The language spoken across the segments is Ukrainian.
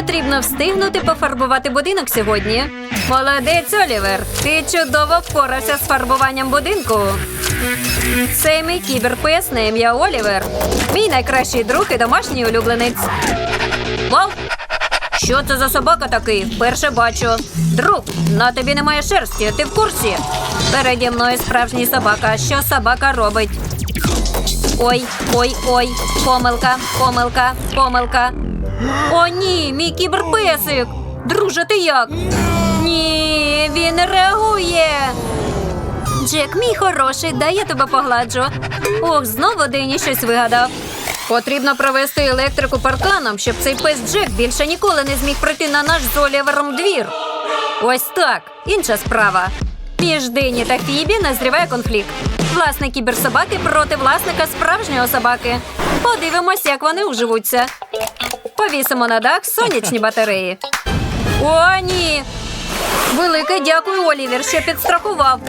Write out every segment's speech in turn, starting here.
Потрібно встигнути пофарбувати будинок сьогодні. Молодець, Олівер. Ти чудово впорався з фарбуванням будинку. Це мій кіберпес на ім'я Олівер. Мій найкращий друг і домашній улюбленець. Вау! Що це за собака такий? Вперше бачу. Друг, на тобі немає шерсті, ти в курсі? Переді мною справжній собака. Що собака робить? Ой, ой, ой, помилка, помилка, помилка. О, ні, мій кіберпесик. Друже, ти як? Ні, він реагує. Джек, мій хороший, дай я тебе погладжу. Ох, знову Дені щось вигадав. Потрібно провести електрику парканом, щоб цей пес Джек більше ніколи не зміг прийти на наш з Олівером двір. Ось так. Інша справа. Між Дені та Фібі назріває конфлікт. Власник кіберсобаки проти власника справжнього собаки. Подивимось, як вони уживуться. Повісимо на дах сонячні батареї. О, ні! Велике дякую, Олівер, що підстрахував.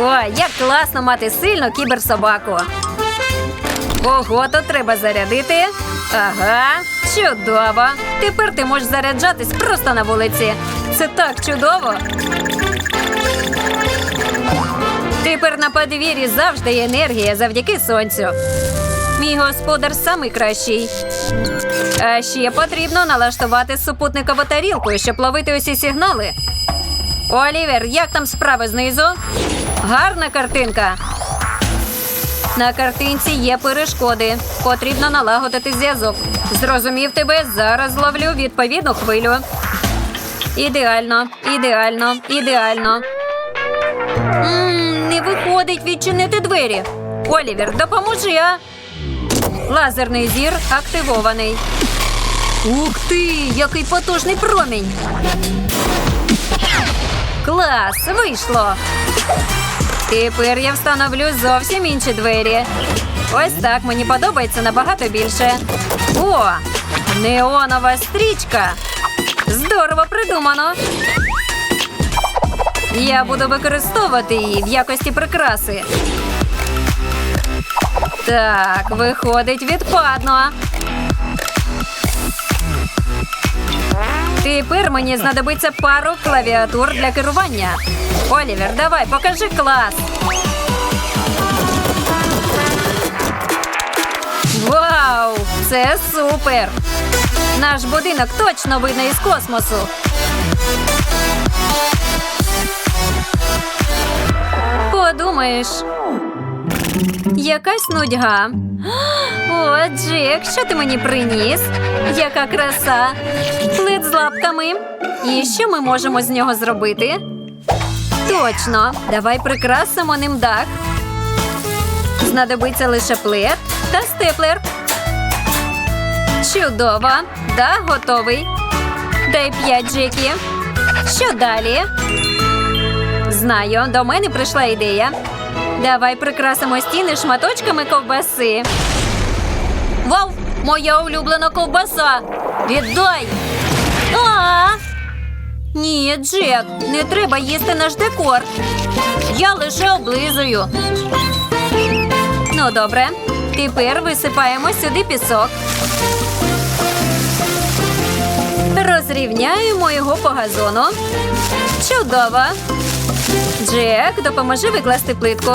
Ой, як класно мати сильну кіберсобаку. Ого, то треба зарядити. Ага, чудово. Тепер ти можеш заряджатись просто на вулиці. Це так чудово. Тепер на подвір'ї завжди є енергія завдяки сонцю. Мій господар самий кращий. А ще потрібно налаштувати супутникову тарілку, щоб ловити усі сигнали. Олівер, як там справи знизу? Гарна картинка. На картинці є перешкоди. Потрібно налагодити зв'язок. Зрозумів тебе, зараз зловлю відповідну хвилю. Ідеально, ідеально, ідеально. м не виходить відчинити двері. Олівер, допоможи, а? Лазерний зір активований. Ух ти, який потужний промінь. Клас, вийшло. Тепер я встановлю зовсім інші двері. Ось так мені подобається набагато більше. О, неонова стрічка. Здорово придумано. Я буду використовувати її в якості прикраси. Так, виходить відпадно. Тепер мені знадобиться пару клавіатур для керування. Олівер, давай, покажи клас. Вау! Це супер! Наш будинок точно видно із космосу. Подумаєш. Якась нудьга. О, Джек, що ти мені приніс? Яка краса! Плит з лапками. І що ми можемо з нього зробити? Точно, давай прикрасимо ним дах. Знадобиться лише плед та степлер. Чудово! Дах готовий. Дай п'ять Джекі. Що далі? Знаю, до мене прийшла ідея. Давай прикрасимо стіни шматочками ковбаси. Вау! Моя улюблена ковбаса! Віддай! А! Ні, Джек, не треба їсти наш декор. Я лише облизую. Ну, добре. Тепер висипаємо сюди пісок. Розрівняємо його по газону. Чудово. Джек, допоможи викласти плитку.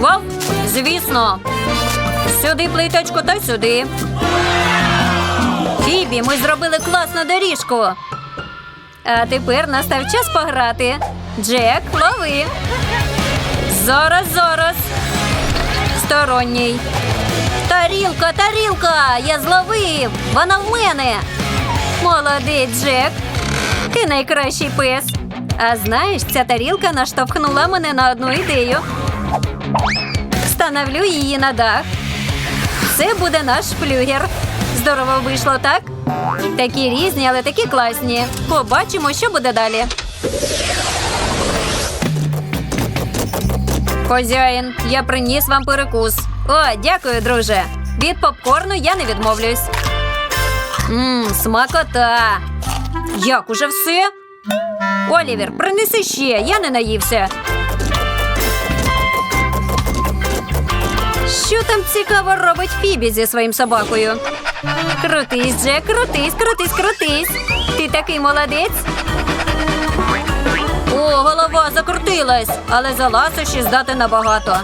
Вау, звісно. Сюди плиточку та сюди. Фібі, ми зробили класну доріжку. А тепер настав час пограти. Джек, лови. Зараз, зараз. Сторонній. Тарілка, тарілка! Я зловив! Вона в мене. Молодець, Джек. Ти найкращий пес. А знаєш, ця тарілка наштовхнула мене на одну ідею. Встановлю її на дах. Це буде наш флюгер. Здорово вийшло, так? Такі різні, але такі класні. Побачимо, що буде далі. Хозяїн, я приніс вам перекус. О, дякую, друже. Від попкорну я не відмовлюсь. Мм, смакота. Як уже все? Олівер, принеси ще, я не наївся. Що там цікаво робить Фібі зі своїм собакою? Крутись, Джек, крутись, крутись, крутись. Ти такий молодець. О, голова закрутилась, але за ласощі здати набагато.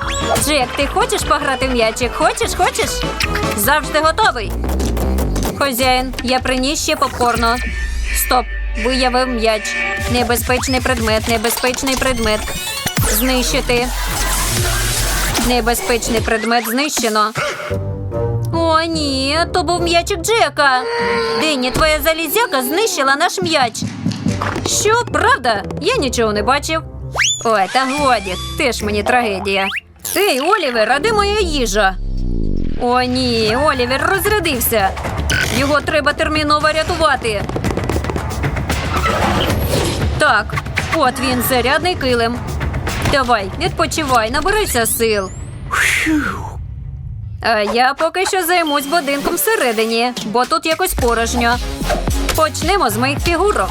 Джек, ти хочеш пограти в м'ячик? Хочеш, хочеш? Завжди готовий. Хозяїн, я приніс ще попкорну. Стоп, виявив м'яч. Небезпечний предмет, небезпечний предмет. Знищити. Небезпечний предмет знищено. О, ні, то був м'ячик Джека. Дені, твоя залізяка знищила наш м'яч. Що, правда? Я нічого не бачив. Ой, та годі, теж мені трагедія. Ей, Олівер, а де моя їжа? О, ні, Олівер розрядився. Його треба терміново рятувати. Так, от він, зарядний килим. Давай, відпочивай, наберися сил. А я поки що займусь будинком всередині, бо тут якось порожньо. Почнемо з моїх фігурок.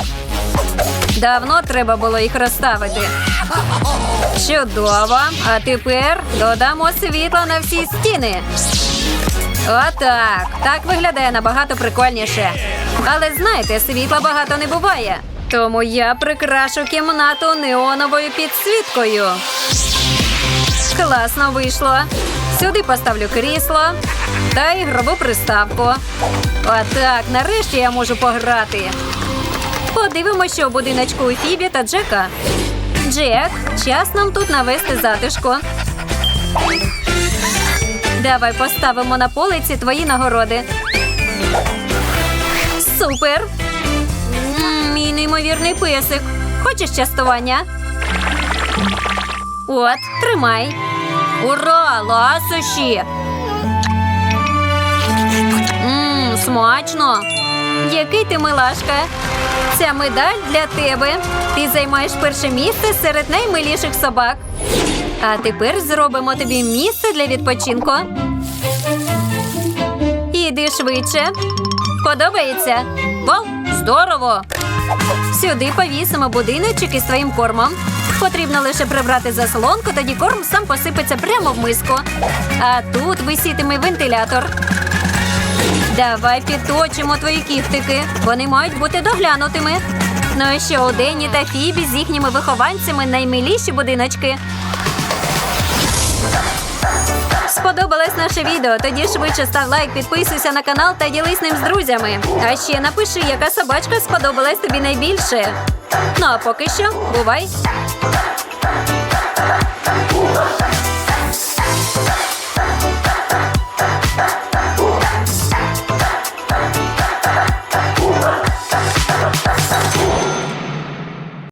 Давно треба було їх розставити. Чудово. А тепер додамо світло на всі стіни. Отак. Так виглядає набагато прикольніше. Але знаєте, світла багато не буває. Тому я прикрашу кімнату неоновою підсвіткою. Класно вийшло. Сюди поставлю крісло та ігрову приставку. Отак, нарешті я можу пограти. Подивимося, що у будиночку у Фібі та Джека. Джек, час нам тут навести затишку. Давай поставимо на полиці твої нагороди. Супер! Неймовірний песик. Хочеш частування? От, тримай. Ура! Ласощі! Мм, смачно! Який ти милашка! Ця медаль для тебе. Ти займаєш перше місце серед наймиліших собак. А тепер зробимо тобі місце для відпочинку. Іди швидше. Подобається? Вау, здорово! Сюди повісимо будиночок із твоїм кормом. Потрібно лише прибрати заслонку, тоді корм сам посипеться прямо в миску. А тут висітиме вентилятор. Давай підточимо твої кіхтики. Вони мають бути доглянутими. Ну і що у Дені та Фібі з їхніми вихованцями наймиліші будиночки. Сподобалось наше відео? Тоді швидше став лайк, підписуйся на канал та ділись ним з друзями. А ще напиши, яка собачка сподобалась тобі найбільше. Ну а поки що, бувай!